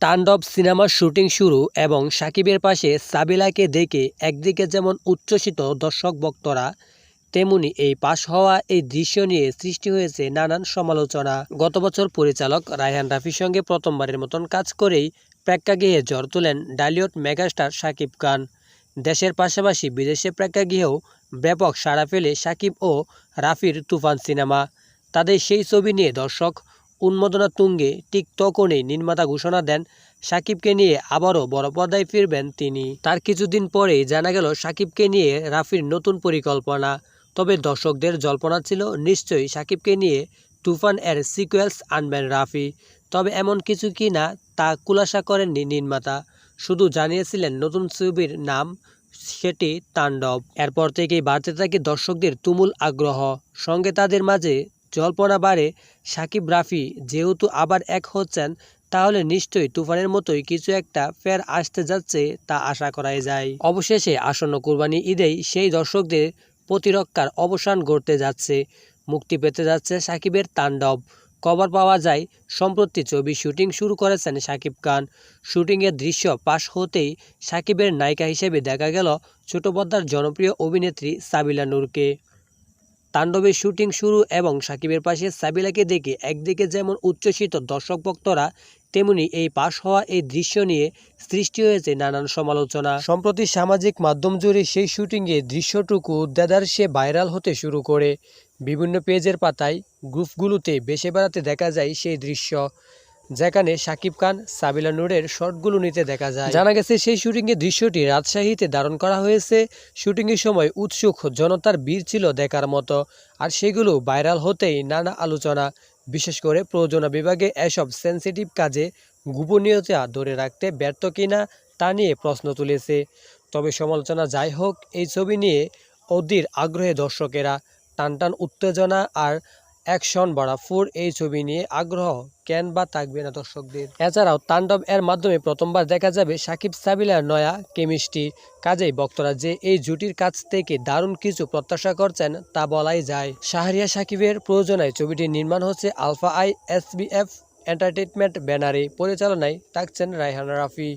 তাণ্ডব সিনেমার শুটিং শুরু এবং সাকিবের পাশে সাবিলাকে দেখে একদিকে যেমন উচ্ছ্বসিত দর্শক ভক্তরা, তেমনি এই পাশ হওয়া এই দৃশ্য নিয়ে সৃষ্টি হয়েছে নানান সমালোচনা। গত বছর পরিচালক রায়হান রাফির সঙ্গে প্রথমবারের মতন কাজ করেই প্রেক্ষাগৃহে জ্বর তোলেন ডালিউড মেগাস্টার সাকিব খান। দেশের পাশাপাশি বিদেশে প্রেক্ষাগৃহেও ব্যাপক সাড়া ফেলে সাকিব ও রাফির তুফান সিনেমা। তাদের সেই ছবি নিয়ে দর্শক উন্মাদনা তুঙ্গে ঠিক তখনই নির্মাতা ঘোষণা দেন, সাকিবকে নিয়ে আবারও বড় পর্দায় ফিরবেন তিনি। তার কিছুদিন পরেই জানা গেল, সাকিবকে নিয়ে রাফির নতুন পরিকল্পনা। তবে দর্শকদের জল্পনা ছিল, নিশ্চয়ই সাকিবকে নিয়ে তুফান এর সিকুয়েলস আনবেন রাফি। তবে এমন কিছু কি না, তা খুলাসা করেননি নির্মাতা। শুধু জানিয়েছিলেন নতুন ছবির নাম, সেটি তাণ্ডব। এরপর থেকেই বাড়তে থাকে দর্শকদের তুমুল আগ্রহ। সঙ্গে তাদের মাঝে জল্পনা বাড়ে, সাকিব রাফি যেহেতু আবার এক হচ্ছেন, তাহলে নিশ্চয়ই তুফানের মতোই কিছু একটা ফের আসতে যাচ্ছে তা আশা করাই যায়। অবশেষে আসন্ন কুরবানি ঈদেই সেই দর্শকদের প্রতিরক্ষার অবসান ঘটতে যাচ্ছে। মুক্তি পেতে যাচ্ছে সাকিবের তাণ্ডব। খবর পাওয়া যায় সম্প্রতি ছবি শুটিং শুরু করেছেন সাকিব খান। শুটিংয়ের দৃশ্য পাশ হতেই সাকিবের নায়িকা হিসেবে দেখা গেল ছোট পর্দার জনপ্রিয় অভিনেত্রী সাবিলা নূরকে। তাণ্ডবের শুটিং শুরু এবং সাকিবের পাশে সাবিলাকে দেখে একদিকে যেমন উচ্ছ্বসিত দর্শক ভক্তরা তেমনি এই পাশ হওয়া এই দৃশ্য নিয়ে সৃষ্টি হয়েছে নানান সমালোচনা। সম্প্রতি সামাজিক মাধ্যম জুড়ে সেই শুটিংয়ে দৃশ্যটুকু দেদারসে ভাইরাল হতে শুরু করে। বিভিন্ন পেজের পাতায় গ্রুপগুলোতে বেশে বেড়াতে দেখা যায় সেই দৃশ্য। যেখানে সাকিব খান, সাবিলা নূরের শটগুলো নিতে দেখা যায়। জানা গেছে, সেই শুটিংয়ের দৃশ্যটি রাজশাহীতে ধারণ করা হয়েছে। শুটিংয়ের সময় উৎসুক জনতার ভিড় ছিল দেখার মতো। আর সেগুলো ভাইরাল হতেই নানা আলোচনা, বিশেষ করে প্রযোজনা বিভাগে এসব সেন্সিটিভ কাজে গোপনীয়তা ধরে রাখতে ব্যর্থ কিনা তা নিয়ে প্রশ্ন তুলেছে। তবে সমালোচনা যাই হোক, এই ছবি নিয়ে অধীর আগ্রহে দর্শকেরা টানটান উত্তেজনা আর অ্যাকশন ভরাফুর এই ছবি নিয়ে আগ্রহ, কেন বা থাকবে না দর্শকদের। এছাড়াও তাণ্ডব এর মাধ্যমে প্রথমবার দেখা যাবে সাকিব সাবিলার নয়া কেমিস্ট্রি। কাজেই ভক্তরা যে এই জুটির কাছ থেকে দারুণ কিছু প্রত্যাশা করছেন তা বলাই যায়। শাহরিয়া সাকিবের প্রয়োজনায় ছবিটি নির্মাণ হচ্ছে আলফা আই এসবিএফ এন্টারটেনমেন্ট ব্যানারে। পরিচালনায় থাকছেন রায়হানা রাফি।